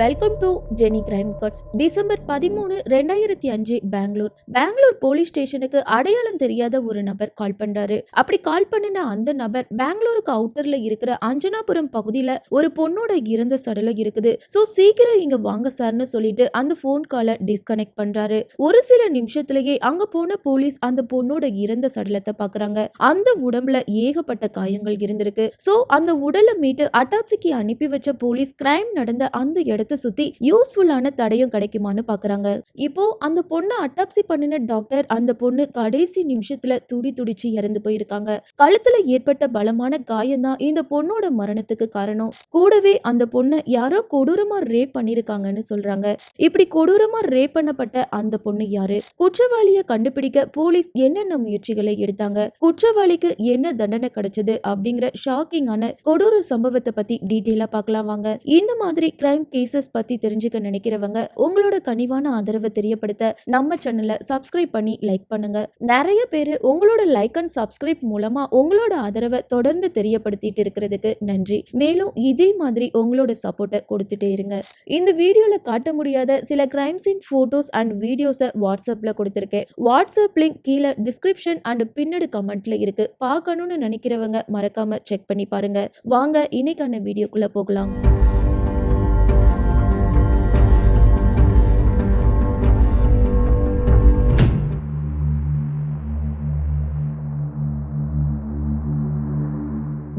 Welcome to Jeni crime cuts December பதிமூணு ரெண்டாயிரத்தி அஞ்சு பெங்களூர் பெங்களூர் போலீஸ் ஸ்டேஷனுக்கு அடையாளம் தெரியாத ஒரு நபர் கால் பண்றாரு. அப்படி கால் பண்ணின அந்த நபர் பெங்களூருக்கு அவுட்டர்ல இருக்கிற அஞ்சனாபுரம் பகுதியில ஒரு பொண்ணோட இறந்த சடலம் இருக்குது. சோ சீக்கிரம் இங்க வாங்க சார்னு சொல்லிட்டு அந்த ஃபோன் காலை டிஸ்கனெக்ட் பண்றாரு. ஒரு சில நிமிஷத்திலேயே அங்க போன போலீஸ் அந்த பொண்ணோட இறந்த சடலத்தை பாக்குறாங்க. அந்த உடம்புல ஏகப்பட்ட காயங்கள் இருந்திருக்கு. சோ அந்த உடலை மீட்டு அட்டாப்சிக்கு அனுப்பி வச்ச போலீஸ் கிரைம் நடந்த அந்த இடத்த சுத்தி யூஸ்ஃபுல்லான தடையும் கிடைக்குமான்னு பாக்குறாங்க. இப்போ அந்த பொண்ணை அட்டாப்சி பண்ணின டாக்டர் அந்த பொண்ணு கடைசி நிமிஷத்துல துடி துடிச்சு இறந்து போயிருக்காங்க. கழுத்துல ஏற்பட்ட பலமான காயம் தான் இந்த பொண்ணோட மரணத்துக்கு காரணம். கூடவே அந்த பொண்ணை யாரோ கொடூரமா ரேப் பண்ணிருக்காங்கன்னு சொல்றாங்க. இப்படி கொடூரமா ரேப் பண்ணப்பட்ட அந்த பொண்ணு யாரு? குற்றவாளிய கண்டுபிடிக்க போலீஸ் என்னென்ன முயற்சிகளை எடுத்தாங்க? குற்றவாளிக்கு என்ன தண்டனை கிடைச்சது அப்படிங்கிற ஷாக்கிங்கான கொடூர சம்பவத்தை பத்தி டீட்டெயிலா பார்க்கலாம் வாங்க. இந்த மாதிரி கிரைம் கேசஸ் பத்தி தெரிஞ்சுக்க நினைக்கிறவங்க உங்களோட கனிவான ஆதரவை தெரியப்படுத்த நம்ம சேனலை சப்ஸ்கிரைப் பண்ணி லைக் பண்ணுங்க. நிறைய பேர் உங்களோட லைக் அண்ட் சப்ஸ்கிரைப் மூலமா உங்களோட ஆதரவை தொடர்ந்து தெரியப்படுத்திட்டு இருக்கிறதுக்கு நன்றி. மேலும் இதே மாதிரி உங்களோட சப்போர்ட்டை கொடுத்துட்டே இருங்க. இந்த வீடியோல காட்ட முடியாத சில கிரைம் சீன் போட்டோஸ் அண்ட் வீடியோஸை வாட்ஸ்அப்ல கொடுத்துருக்கேன். வாட்ஸ்அப் லிங்க் கீழே டிஸ்கிரிப்ஷன் அண்ட் பின்னடு கமெண்ட்ல இருக்கு. பார்க்கணும்னு நினைக்கிறவங்க மறக்காம செக் பண்ணி பாருங்க. வாங்க இன்னைக்கான வீடியோக்குள்ள போகலாம்.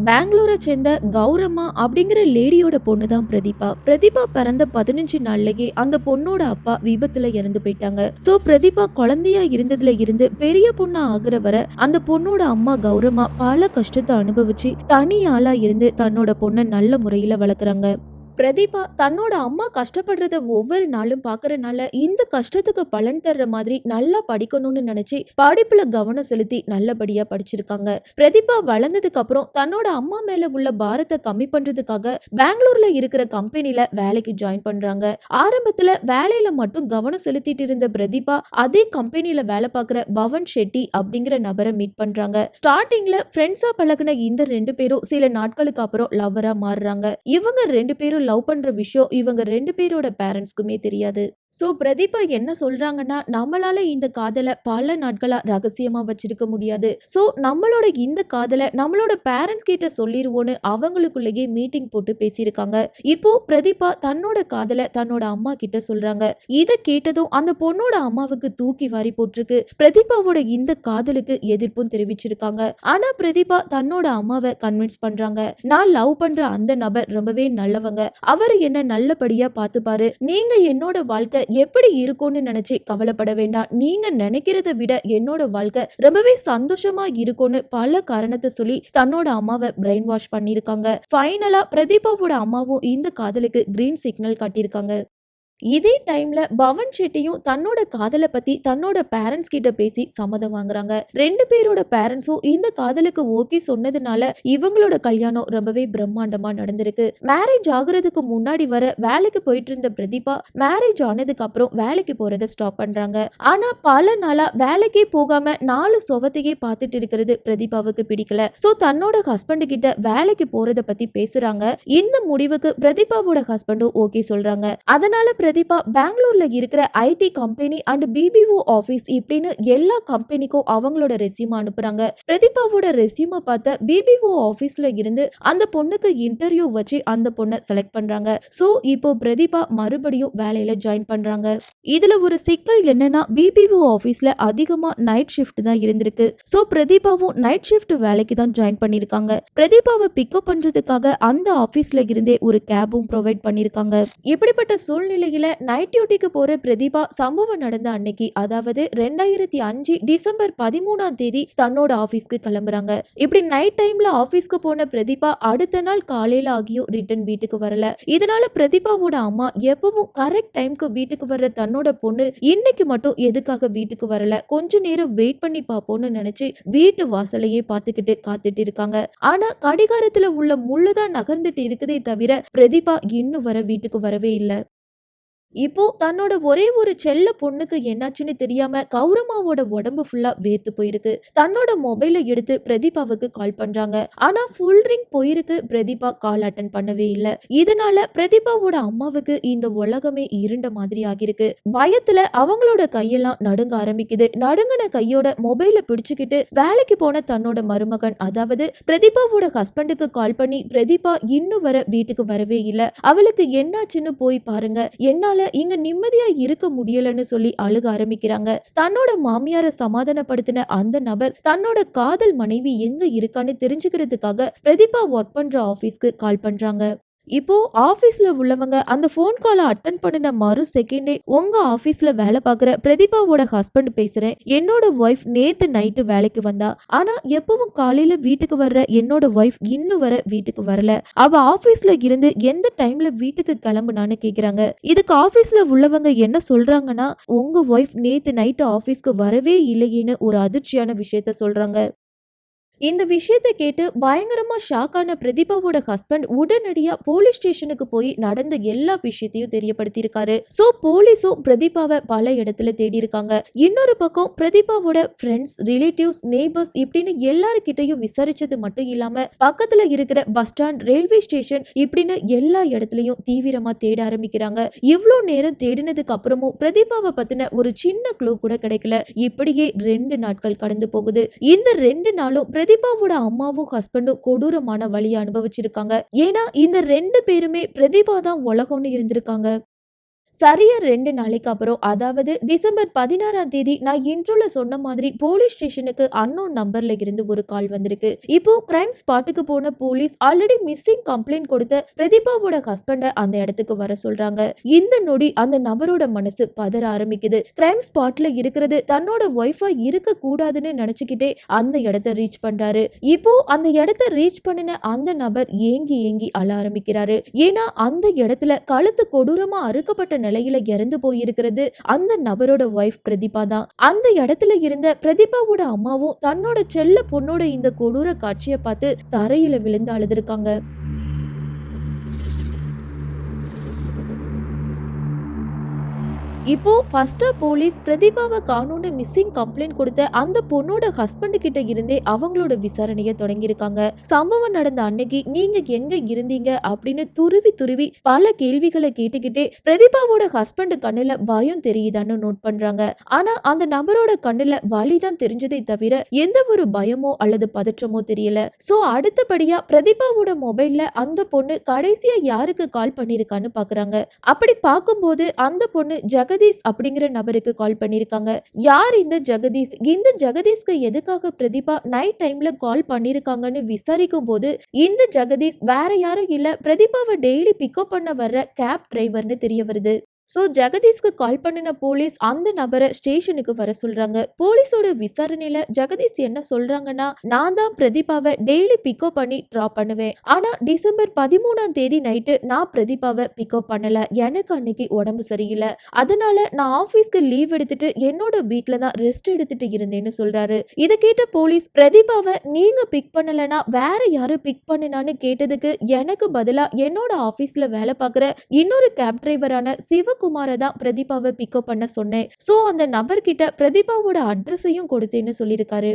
பெங்களூரை சேர்ந்த கௌரம்மா அப்படிங்கிற லேடியோட பொண்ணு தான் பிரதீபா. பிரதீபா பிறந்த பதினஞ்சு நாள்லயே அந்த பொண்ணோட அப்பா விபத்துல இறந்து போயிட்டாங்க. சோ பிரதீபா குழந்தையா இருந்ததுல இருந்து பெரிய பொண்ணா ஆகுற வரை அந்த பொண்ணோட அம்மா கௌரம்மா பல கஷ்டத்தை அனுபவிச்சு தனி ஆளா இருந்து தன்னோட பொண்ணை நல்ல முறையில வளர்க்குறாங்க. பிரதீபா தன்னோட அம்மா கஷ்டப்படுறத ஒவ்வொரு நாளும் பார்க்கறனால இந்த கஷ்டத்துக்கு பலன் தர்ற மாதிரி நல்லா படிக்கணும்னு நினைச்சு படிப்புல கவனம் செலுத்தி நல்லபடியா படிச்சிருக்காங்க. பிரதீபா வளர்ந்ததுக்கு அப்புறம் தன்னோட அம்மா மேல உள்ள பாரத்தை கம்மி பண்றதுக்காக பெங்களூர்ல இருக்கிற கம்பெனில வேலைக்கு ஜாயின் பண்றாங்க. ஆரம்பத்துல வேலையில மட்டும் கவனம் செலுத்திட்டு இருந்த பிரதீபா அதே கம்பெனில வேலை பார்க்குற பவன் ஷெட்டி அப்படிங்கிற நபரை மீட் பண்றாங்க. ஸ்டார்டிங்ல ஃப்ரெண்ட்ஸா பழகின இந்த ரெண்டு பேரும் சில நாட்களுக்கு அப்புறம் லவ்வரா மாறுறாங்க. இவங்க ரெண்டு பேரும் லவ் பண்ற விஷயம் இவங்க ரெண்டு பேரோட பேரண்ட்ஸ்க்குமே தெரியாது. ஸோ பிரதீபா என்ன சொல்றாங்கன்னா நம்மளால இந்த காதலை பல நாட்களா ரகசியமா வச்சிருக்க முடியாது. ஸோ நம்மளோட இந்த காதலை நம்மளோட பேரண்ட்ஸ் கிட்ட சொல்லிடுவோன்னு அவங்களுக்குள்ளேயே மீட்டிங் போட்டு பேசியிருக்காங்க. இப்போ பிரதீபா தன்னோட காதலை தன்னோட அம்மா கிட்ட சொல்றாங்க. இதை கேட்டதும் அந்த பொண்ணோட அம்மாவுக்கு தூக்கி வாரி போட்டிருக்கு. பிரதீபாவோட இந்த காதலுக்கு எதிர்ப்பும் தெரிவிச்சிருக்காங்க. ஆனா பிரதீபா தன்னோட அம்மாவை கன்வின்ஸ் பண்றாங்க. நான் லவ் பண்ற அந்த நபர் ரொம்பவே நல்லவங்க. அவர் என்ன நல்லபடியா பார்த்துப்பாரு. நீங்க என்னோட வாழ்க்கை எப்படி இருக்கும்னு நினைச்சு கவலைப்பட வேண்டாம். நீங்க நினைக்கிறத விட என்னோட வாழ்க்கை ரொம்பவே சந்தோஷமா இருக்கும்னு பல காரணத்தை சொல்லி தன்னோட அம்மாவை பிரெயின் வாஷ் பண்ணிருக்காங்க ஃபைனலா பிரதீபாவோட அம்மாவும் இந்த காதலுக்கு கிரீன் சிக்னல் காட்டியிருக்காங்க. இதே டைம்ல பவன் ஷெட்டியும் தன்னோட காதலை பத்தி தன்னோட பேரண்ட்ஸ் கிட்ட பேசி சம்மதம் வாங்குறாங்க. ரெண்டு பேரோட பேரண்ட்ஸும் இந்த காதலுக்கு ஓகே சொன்னதுனால இவங்களோட கல்யாணம் ரொம்பவே பிரம்மாண்டமா நடந்திருக்கு. மேரேஜ் ஆகுறதுக்கு முன்னாடி வர வேலைக்கு போயிட்டு இருந்த பிரதீபா மேரேஜ் ஆனதுக்கு அப்புறம் வேலைக்கு போறத ஸ்டாப் பண்றாங்க. ஆனா பல நாளா வேலைக்கே போகாம நாலு சுவத்தையே பார்த்துட்டு இருக்கிறது பிரதீபாவுக்கு பிடிக்கல. சோ தன்னோட ஹஸ்பண்ட் கிட்ட வேலைக்கு போறத பத்தி பேசுறாங்க. இந்த முடிவுக்கு பிரதீபாவோட ஹஸ்பண்டும் ஓகே சொல்றாங்க. அதனால பிரதீபா பெங்களூர்ல இருக்கிற IT company and BPO office இப்படின்னு எல்லா கம்பெனிக்கும் அவங்களோட ரெசியூம் அனுப்புறாங்க. பிரதீபாவோட ரெசியூமை பார்த்த பிபிஓ ஆஃபீஸ்ல இருந்து அந்த பொண்ணுக்கு இன்டர்வியூ வச்சு அந்த பொண்ணை செலக்ட் பண்றாங்க. ஸோ இப்போ பிரதீபா மறுபடியும் வேலையில ஜாயின் பண்றாங்க. இதுல ஒரு சிக்கல் என்னன்னா பிபிஓ ஆஃபீஸ்ல அதிகமா நைட் ஷிஃப்ட் தான் இருந்திருக்கு. ஸோ பிரதீபாவும் நைட் ஷிஃப்ட் வேலைக்கு தான் ஜாயின் பண்ணிருக்காங்க பிரதீபாவை பிக்கப் பண்றதுக்காக அந்த ஆஃபீஸ்ல இருந்தே ஒரு கேபும் ப்ரொவைட் பண்ணிருக்காங்க இப்படிப்பட்ட சூழ்நிலையில் நைட் டியூட்டிக்கு போற பிரதீபா சம்பவம் நடந்த அன்னைக்கு அதாவது ரெண்டாயிரத்தி அஞ்சு டிசம்பர் பதிமூணாம் தேதி தன்னோட ஆஃபீஸ்க்கு கிளம்புறாங்க. இப்படி நைட் டைம்ல ஆஃபீஸ்க்கு போன பிரதீபா அடுத்த நாள் காலையில் ஆகியும் ரிட்டர்ன் வீட்டுக்கு வரல. இதனால பிரதீபாவோட அம்மா எப்பவும் கரெக்ட் டைம்க்கு வீட்டுக்கு வர்ற தன்னோட பொண்ணு இன்னைக்கு மட்டும் எதுக்காக வீட்டுக்கு வரல? கொஞ்ச நேரம் வெயிட் பண்ணி பார்ப்போம்னு நினைச்சு வீட்டு வாசலையே பார்த்துக்கிட்டு காத்துட்டு இருக்காங்க. ஆனா கடிகாரத்துல உள்ள முள்ளுதான் நகர்ந்துட்டு இருக்குதே தவிர பிரதீபா இன்னும் வர வீட்டுக்கு வரவே இல்லை. இப்போ தன்னோட ஒரே ஒரு செல்ல பொண்ணுக்கு என்னாச்சுன்னு தெரியாம கௌரமாவோட உடம்பு ஃபுல்லா வேர்த்து போயிருக்கு. தன்னோட மொபைலை எடுத்து பிரதீபாவுக்கு கால் பண்றாங்க. ஆனா ஃபுல் ரிங் போயிருக்கு பிரதீபா கால் அட்டன் பண்ணவே இல்ல. இதனால பிரதீபாவோட அம்மாவுக்கு இந்த உலகமே இருண்ட மாதிரி ஆகிருக்கு பயத்துல அவங்களோட கையெல்லாம் நடுங்க ஆரம்பிக்குது. நடுங்கின கையோட மொபைலை பிடிச்சுக்கிட்டு வேலைக்கு போன தன்னோட மருமகன் அதாவது பிரதீபாவோட ஹஸ்பண்டுக்கு கால் பண்ணி பிரதீபா இன்னும் வர வீட்டுக்கு வரவே இல்ல. அவளுக்கு என்னாச்சுன்னு போய் பாருங்க. என்னால இங்க நிம்மதியா இருக்க முடியலன்னு சொல்லி அழுக ஆரம்பிக்கிறாங்க. தன்னோட மாமியார சமாதானப்படுத்தின அந்த நபர் தன்னோட காதல் மனைவி எங்க இருக்கான்னு தெரிஞ்சுக்கிறதுக்காக பிரதீபா ஒர்க் பண்ற ஆபீஸ்க்கு கால் பண்றாங்க. இப்போ ஆபீஸ்ல உள்ளவங்க அந்த ஃபோன் காலை அட்டன் பண்ணின மறு செகண்டே உங்க ஆபீஸ்ல வேலை பார்க்குற பிரதீபாவோட ஹஸ்பண்ட் பேசுறேன் என்னோட ஒய்ஃப் நேத்து நைட்டு வேலைக்கு வந்தா. ஆனா எப்பவும் காலையில வீட்டுக்கு வர்ற என்னோட ஒய்ஃப் இன்னும் வர வீட்டுக்கு வரல. அவ ஆபீஸ்ல இருந்து எந்த டைம்ல வீட்டுக்கு கிளம்புனான்னு கேக்குறாங்க. இதுக்கு ஆபீஸ்ல உள்ளவங்க என்ன சொல்றாங்கன்னா உங்க ஒய்ஃப் நேத்து நைட்டு ஆபீஸ்க்கு வரவே இல்லையேன்னு ஒரு அதிர்ச்சியான விஷயத்த சொல்றாங்க. இந்த விஷயத்தை கேட்டு பயங்கரமா ஷாக்கான பிரதீபாவோட ஹஸ்பண்ட் உடனடியா போலீஸ் ஸ்டேஷனுக்கு போய் நடந்த எல்லா விஷயத்தையும் தெரியப்படுத்தியிருக்காரு. சோ போலீஸும் பிரதீபாவை பல இடத்துல தேடி இருக்காங்க இன்னொரு பக்கம் பிரதீபாவோட ஃப்ரெண்ட்ஸ் ரிலேட்டிவ்ஸ் நெய்பர்ஸ் இப்படின்னு எல்லாருக்கிட்டையும் விசாரிச்சது மட்டும் இல்லாம பக்கத்துல இருக்கிற பஸ் ஸ்டாண்ட் ரயில்வே ஸ்டேஷன் இப்படின்னு எல்லா இடத்துலயும் தீவிரமா தேட ஆரம்பிக்கிறாங்க. இவ்ளோ நேரம் தேடினதுக்கு அப்புறமும் பிரதீபாவை பத்தின ஒரு சின்ன க்ளூ கூட கிடைக்கல. இப்படியே ரெண்டு நாட்கள் கடந்து போகுது. இந்த ரெண்டு நாளும் பிரதீபாவோட அம்மாவும் ஹஸ்பண்டும் கொடூரமான வழியை அனுபவிச்சிருக்காங்க. ஏன்னா இந்த ரெண்டு பேருமே பிரதீபா தான் உலகம்னு இருந்திருக்காங்க. சரியா ரெண்டு நாளைக்கு அப்புறம் அதாவது டிசம்பர் பதினாறாம் தேதி நான் இன்ட்ரோல சொன்ன மாதிரி போலீஸ் ஸ்டேஷனுக்கு அன்னோன் நம்பர்ல இருந்து ஒரு கால் வந்திருக்கு. இப்போ கிரைம் ஸ்பாட்டுக்கு போன போலீஸ் ஆல்ரெடி மிஸ்ஸிங் கம்ப்ளைண்ட் கொடுத்த பிரதீபாவோட ஹஸ்பண்ட அந்த இடத்துக்கு வர சொல்றாங்க. இந்த நொடி அந்த நபரோட மனசு பதற ஆரம்பிக்குது. கிரைம் ஸ்பாட்ல இருக்கிறது தன்னோட ஒய்ஃபா இருக்க கூடாதுன்னு நினைச்சுக்கிட்டே அந்த இடத்த ரீச் பண்றாரு. இப்போ அந்த இடத்த ரீச் பண்ணின அந்த நபர் ஏங்கி ஏங்கி அழ ஆரம்பிக்கிறாரு. ஏன்னா அந்த இடத்துல கழுத்து கொடூரமா அறுக்கப்பட்ட நிலையில இறந்து போயிருக்கிறது. அந்த நபரோட ஒய்ஃப் பிரதீபா தான். அந்த இடத்துல இருந்த பிரதீபாவோட அம்மாவும் தன்னோட செல்ல பொண்ணோட இந்த கொடூர காட்சியை பார்த்து தரையில விழுந்து அழுதுருக்காங்க. இப்போ ஃபர்ஸ்டா போலீஸ் பிரதீபாவை காணோன்னு மிஸ்ஸிங் கம்ப்ளைண்ட் கொடுத்த அந்த பொண்ணோட ஹஸ்பண்ட் கிட்ட இருந்தே அவங்களோட விசாரணையை தொடங்கியிருக்காங்க. சம்பவம் நடந்த அன்னைக்கு நீங்க எங்க இருந்தீங்க அப்படின்னு துருவி துருவி பல கேள்விகளை கேட்டுக்கிட்டே பிரதீபாவோட ஹஸ்பண்ட் கண்ணுல பயம் தெரியுதான்னு நோட் பண்றாங்க. ஆனா அந்த நபரோட கண்ணுல வலிதான் தெரிஞ்சதை தவிர எந்த ஒரு பயமோ அல்லது பதற்றமோ தெரியல. சோ அடுத்தபடியா பிரதீபாவோட மொபைல்ல அந்த பொண்ணு கடைசியா யாருக்கு கால் பண்ணிருக்கான்னு பாக்குறாங்க. அப்படி பார்க்கும்போது அந்த பொண்ணு ஜெகதீஷ் அப்படிங்கிற நபருக்கு கால் பண்ணியிருக்காங்க யார் இந்த ஜெகதீஷ்? இந்த ஜெகதீஷ்க்கு எதுக்காக பிரதீபா நைட் டைம்ல கால் பண்ணிருக்காங்கன்னு விசாரிக்கும் போது இந்த ஜெகதீஷ் வேற யாரும் இல்ல பிரதீபாவை டெய்லி பிக்கப் பண்ண வர்ற கேப் டிரைவர்னு தெரிய வருது. ஸோ ஜெகதீஷ்க்கு கால் பண்ணின போலீஸ் அந்த நபரை ஸ்டேஷனுக்கு வர சொல்றாங்க. போலீஸோட விசாரணையில ஜெகதீஷ் என்ன சொல்றாங்கன்னா நான் தான் பிரதீபாவை டெய்லி பிக்கப் பண்ணி ட்ராப் பண்ணுவேன். ஆனா டிசம்பர் பதிமூணாம் தேதி நைட்டு நான் பிரதீபாவை பிக்கப் பண்ணல. எனக்கு அன்னைக்கு உடம்பு சரியில்லை. அதனால நான் ஆஃபீஸ்க்கு லீவ் எடுத்துட்டு என்னோட வீட்டில் தான் ரெஸ்ட் எடுத்துட்டு இருந்தேன்னு சொல்றாரு. இதை கேட்ட போலீஸ் பிரதீபாவை நீங்க பிக் பண்ணலனா வேற யாரு பிக் பண்ணினான்னு கேட்டதுக்கு எனக்கு பதிலா என்னோட ஆஃபீஸில் வேலை பார்க்குற இன்னொரு கேப் டிரைவரான சிவகுமாரை தான் பிரதீபாவை பிக்கப் பண்ண சொன்னேன். ஸோ அந்த நபர்கிட்ட பிரதீபாவோட அட்ரஸையும் கொடுத்தேன்னு சொல்லியிருக்காரு.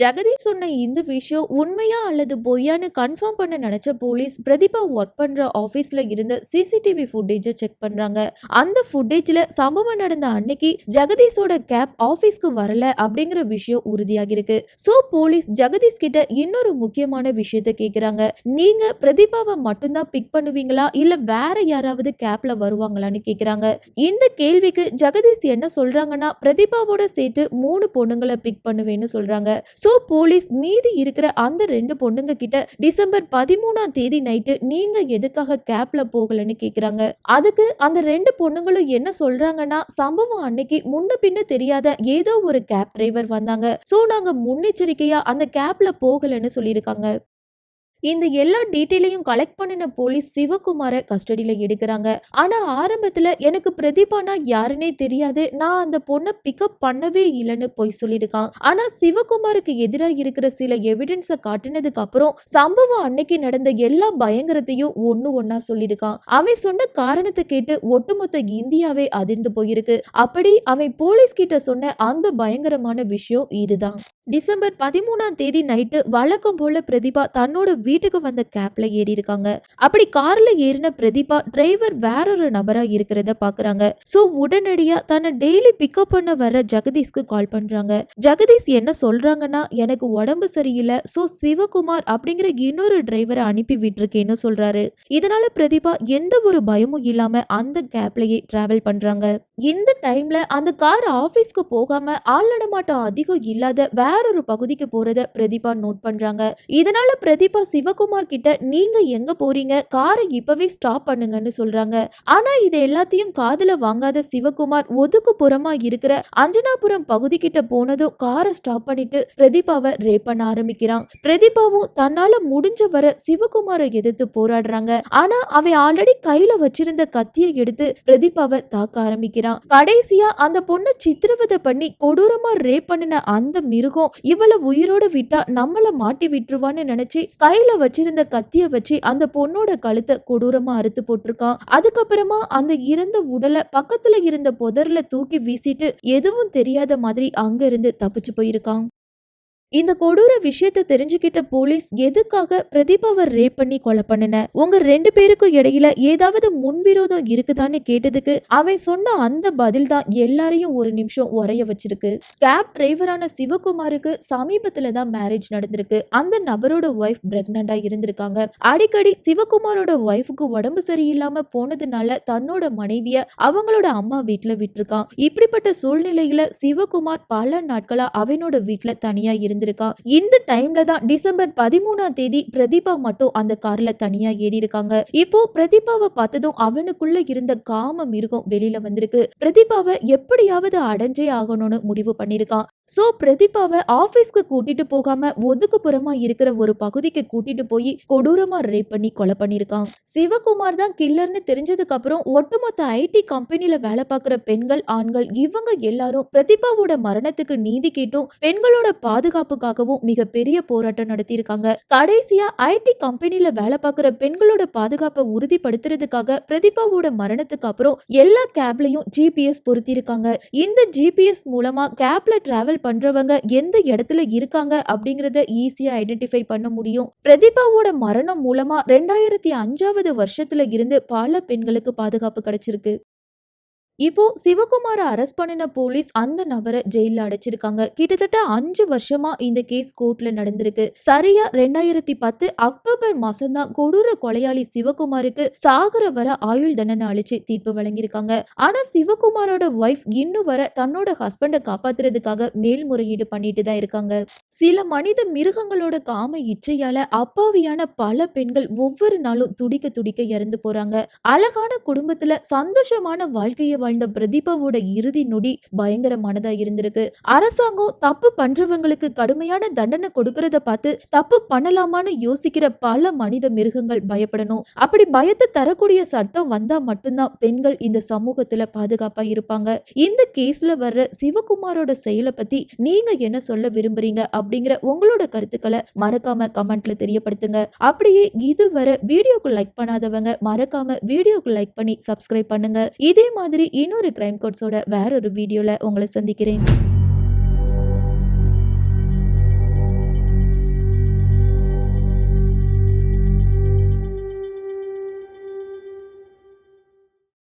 ஜெகதீஷ் சொன்ன இந்த விஷயம் உண்மையா அல்லது பொய்யான்னு கன்ஃபார்ம் பண்ண நினைச்ச போலீஸ் பிரதீபா ஒர்க் பண்ற ஆபீஸ்ல இருந்த சிசிடிவி ஃபுட்டேஜை செக் பண்றாங்க. அந்த ஃபுட்டேஜ்ல சம்பவம் நடந்த அன்னைக்கு ஜெகதீஷோட கேப் ஆபீஸ்க்கு வரல அப்படிங்கிற விஷயம் உறுதியாகிருக்கு சோ போலீஸ் ஜெகதீஷ் கிட்ட இன்னொரு முக்கியமான விஷயத்த கேக்குறாங்க. நீங்க பிரதீபாவை மட்டும்தான் பிக் பண்ணுவீங்களா? இல்ல வேற யாராவது கேப்ல வருவாங்களான்னு கேக்குறாங்க. இந்த கேள்விக்கு ஜெகதீஷ் என்ன சொல்றாங்கன்னா பிரதீபாவோட சேர்த்து மூணு பொண்ணுங்களை பிக் பண்ணுவேன்னு சொல்றாங்க. ஸோ போலீஸ் மீதி இருக்கிற அந்த ரெண்டு பொண்ணுங்க கிட்ட டிசம்பர் பதிமூணாம் தேதி நைட்டு நீங்க எதுக்காக கேப்ல போகலன்னு கேக்குறாங்க. அதுக்கு அந்த ரெண்டு பொண்ணுங்களும் என்ன சொல்றாங்கன்னா சம்பவம் அன்னைக்கு முன்ன பின்ன தெரியாத ஏதோ ஒரு கேப் டிரைவர் வந்தாங்க. சோ நாங்க முன்னெச்சரிக்கையா அந்த கேப்ல போகலன்னு சொல்லியிருக்காங்க. இந்த எல்லா டீட்டெயிலையும் கலெக்ட் பண்ணின போலீஸ் சிவகுமார கஸ்டடியில எடுக்கிறாங்க. ஆனா ஆரம்பத்துல எனக்கு பிரதீபானா யாருன்னே தெரியாது. நான் அந்த பொண்ணை பிக்கப் பண்ணவே இல்லைன்னு போய் சொல்லியிருக்கான். ஆனா சிவகுமாருக்கு எதிராக இருக்கிற சில எவிடன்ஸை காட்டினதுக்கு அப்புறம் சம்பவம் அன்னைக்கு நடந்த எல்லா பயங்கரத்தையும் ஒன்று ஒன்றா சொல்லியிருக்கான். அவன் சொன்ன காரணத்தை கேட்டு ஒட்டுமொத்த இந்தியாவே அதிர்ந்து போயிருக்கு. அப்படி அவன் போலீஸ் கிட்ட சொன்ன அந்த பயங்கரமான விஷயம் இதுதான். டிசம்பர் பதிமூணாம் தேதி நைட்டு வழக்கம் போல பிரதிபா தன்னோட வீட்டுக்கு வந்த கேப்ல ஏறி இருக்காங்க. அப்படி கார்ல ஏறின பிரதீபா டிரைவர் வேற ஒரு நபரா இருக்கிறத பாக்குறாங்க. சோ உடனடியா தன்னை டெய்லி பிக்கப் பண்ண வர ஜெகதீஷ்க்கு கால் பண்றாங்க. ஜெகதீஷ் என்ன சொல்றாங்கன்னா எனக்கு உடம்பு சரியில்லை. சோ சிவகுமார் அப்படிங்கிற இன்னொரு டிரைவரை அனுப்பி விட்டுருக்கேன்னு சொல்றாரு. இதனால பிரதீபா எந்த ஒரு பயமும் இல்லாம அந்த கேப்லயே டிராவல் பண்றாங்க. இந்த டைம்ல அந்த கார் ஆபீஸ்க்கு போகாம ஆள் நடமாட்டம் அதிகம் இல்லாத வேறொரு பகுதிக்கு போறத பிரதீபா நோட் பண்றாங்க. இதனால பிரதீபா சிவகுமார் கிட்ட நீங்க எங்க போறீங்க? காரை இப்பவே ஸ்டாப் பண்ணுங்கன்னு சொல்றாங்க. ஆனா இது எல்லாத்தையும் காதுல வாங்காத சிவகுமார் ஒதுக்கு புறமா இருக்கிற அஞ்சனாபுரம் பகுதி கிட்ட போனதும் காரை ஸ்டாப் பண்ணிட்டு பிரதீபாவை ரேப் பண்ண ஆரம்பிக்கிறான். பிரதீபாவும் தன்னால முடிஞ்ச வர சிவகுமாரை எதிர்த்து போராடுறாங்க. ஆனா அவன் ஆல்ரெடி கையில வச்சிருந்த கத்தியை எடுத்து பிரதீபாவை தாக்க ஆரம்பிக்கிறான். கடைசியா அந்த பொண்ணை சித்திரவதை பண்ணி கொடூரமா ரேப் பண்ணின அந்த மிருகம் இவளை உயிரோட விட்டா நம்மள மாட்டி விட்டுருவான்னு நினைச்சு கையில வச்சிருந்த கத்திய வச்சு அந்த பொண்ணோட கழுத்தை கொடூரமா அறுத்து போட்டிருக்கான். அதுக்கப்புறமா அந்த இறந்த உடலை பக்கத்துல இருந்த புதர்ல தூக்கி வீசிட்டு எதுவும் தெரியாத மாதிரி அங்க இருந்து தப்பிச்சு போயிருக்கான். இந்த கொடூர விஷயத்தை தெரிஞ்சுக்கிட்ட போலீஸ் எதுக்காக பிரதீபாவை ரேப் பண்ணி கொலை பண்ணுன? உங்க ரெண்டு பேருக்கும் இடையில ஏதாவது முன்விரோதம் இருக்குதான்னு கேட்டதுக்கு அவன் சொன்ன அந்த பதில் தான் எல்லாரையும் ஒரு நிமிஷம் உரைய வச்சிருக்கு. கேப் டிரைவரான சிவகுமாருக்கு சமீபத்துல தான் மேரேஜ் நடந்திருக்கு. அந்த நபரோட ஒய்ஃப் பிரெக்னண்டா இருந்திருக்காங்க. அடிக்கடி சிவகுமாரோட ஒய்ஃபுக்கு உடம்பு சரியில்லாம போனதுனால தன்னோட மனைவிய அவங்களோட அம்மா வீட்டுல விட்டிருக்கான். இப்படிப்பட்ட சூழ்நிலையில சிவகுமார் பல நாட்களா அவனோட வீட்டுல தனியா இருந்திருக்கான் இந்த டைம்ல தான் டிசம்பர் பதிமூணாம் தேதி பிரதீபா மட்டும் அந்த கார்ல தனியா ஏறி இருக்காங்க இப்போ பிரதீபாவை பார்த்ததும் அவனுக்குள்ள இருந்த காம மிருகம் வெளியில வந்திருக்கு. பிரதீபாவை எப்படியாவது அடைஞ்சே ஆகணும்னு முடிவு பண்ணிருக்கான் சோ பிரதீபாவை ஆபீஸ்க்கு கூட்டிட்டு போகாம ஒதுக்குப்புறமா இருக்கிற ஒரு பகுதிக்கு கூட்டிட்டு போய் கொடூரமா ரேப் பண்ணி கொலை பண்ணிருக்கான் சிவகுமார் தான் கில்லர்னு தெரிஞ்சதுக்கு அப்புறம் ஒட்டுமொத்த ஐடி கம்பெனில வேலை பார்க்குற பெண்கள் ஆண்கள் இவங்க எல்லாரும் பிரதீபாவோட மரணத்துக்கு நீதி கேட்டும் பெண்களோட பாதுகாப்புக்காகவும் மிகப்பெரிய போராட்டம் நடத்தியிருக்காங்க. கடைசியா ஐடி கம்பெனில வேலை பார்க்குற பெண்களோட பாதுகாப்பை உறுதிப்படுத்துறதுக்காக பிரதீபாவோட மரணத்துக்கு அப்புறம் எல்லா கேப்லயும் ஜிபிஎஸ் பொருத்தியிருக்காங்க. இந்த ஜிபிஎஸ் மூலமா கேப்ல டிராவல் பண்றவங்க எந்த இடத்துல இருக்காங்க அப்படிங்கறத ஈஸியா ஐடென்டிஃபை பண்ண முடியும். பிரதீபாவோட மரணம் மூலமா ரெண்டாயிரத்தி அஞ்சாவது வருஷத்துல இருந்து பல பெண்களுக்கு பாதுகாப்பு கிடைச்சிருக்கு. இப்போ சிவகுமாரை அரெஸ்ட் பண்ணின போலீஸ் அந்த நபரை ஜெயில அடைச்சிருக்காங்க. கிட்டத்தட்ட அஞ்சு வருஷமா இந்த கேஸ் கோர்ட்ல நடந்திருக்கு. சரியா ரெண்டாயிரத்தி பத்து அக்டோபர் மாசம் தான் கொடூர கொலையாளி சிவகுமாருக்கு சாகர வர ஆயுள் தண்டனை அழிச்சு தீர்ப்பு வழங்கியிருக்காங்க. ஆனா சிவகுமாரோட ஒய்ஃப் இன்னும் வர தன்னோட ஹஸ்பண்டை காப்பாத்துறதுக்காக மேல்முறையீடு பண்ணிட்டு தான் இருக்காங்க. சில மனித மிருகங்களோட காம இச்சையால அப்பாவியான பல பெண்கள் ஒவ்வொரு நாளும் துடிக்க துடிக்க இறந்து போறாங்க. அழகான குடும்பத்துல சந்தோஷமான வாழ்க்கையை வாழ்ந்த பிரதீபாவோட இறுதி நொடி பயங்கரமானதா இருந்திருக்கு. அரசாங்கம் தப்பு பண்றவங்களுக்கு கடுமையான தண்டனை கொடுக்கறத பார்த்து தப்பு பண்ணலாமான்னு யோசிக்கிற பல மனித மிருகங்கள் பயப்படணும். அப்படி பயத்தை தரக்கூடிய சட்டம் வந்தா மட்டும்தான் பெண்கள் இந்த சமூகத்துல பாதுகாப்பா இருப்பாங்க. இந்த கேஸ்ல வர்ற சிவகுமாரோட செயலை பத்தி நீங்க என்ன சொல்ல விரும்புறீங்க அப்படிங்கிற உங்களோட கருத்துக்களை மறக்காம கமெண்ட்ல தெரியப்படுத்துங்க. அப்படியே இதுவரை வீடியோக்கு லைக் பண்ணாதவங்க மறக்காம வீடியோக்கு லைக் பண்ணி சப்ஸ்கிரைப் பண்ணுங்க. இதே மாதிரி இன்னொரு கிரைம் கோட்ஸோட வேற ஒரு உங்களை சந்திக்கிறேன்.